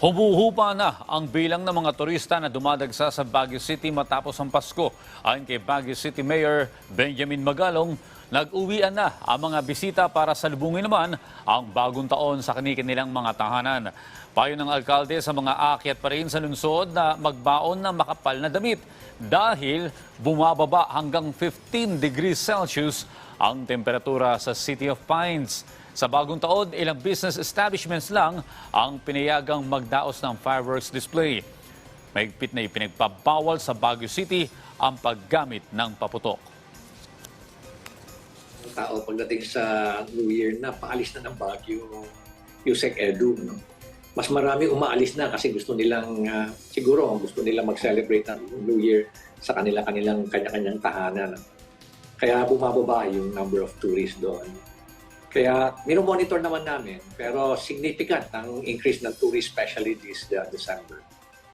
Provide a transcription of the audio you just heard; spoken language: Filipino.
Humuhupa na ang bilang ng mga turista na dumadagsa sa Baguio City matapos ang Pasko. Ayon kay Baguio City Mayor Benjamin Magalong, nag-uwian na ang mga bisita para salubungin naman ang bagong taon sa kanilang mga tahanan. Payo ng alkalde sa mga akyat pa rin sa lungsod na magbaon ng makapal na damit dahil bumababa hanggang 15 degrees Celsius ang temperatura sa City of Pines. Sa bagong taon, ilang business establishments lang ang pinayagang magdaos ng fireworks display. Mahigpit na ipinagpabawal sa Baguio City ang paggamit ng paputok. tao pagdating sa New Year na paalis na ng Baguio Yusek Edu. No? Mas marami umaalis na kasi gusto nilang, ah, siguro gusto nilang mag-celebrate ng New Year sa kanila-kanilang kanya-kanyang tahanan. Kaya bumababa yung number of tourists doon. Kaya monitor naman namin, pero significant ang increase ng tourists, especially this December.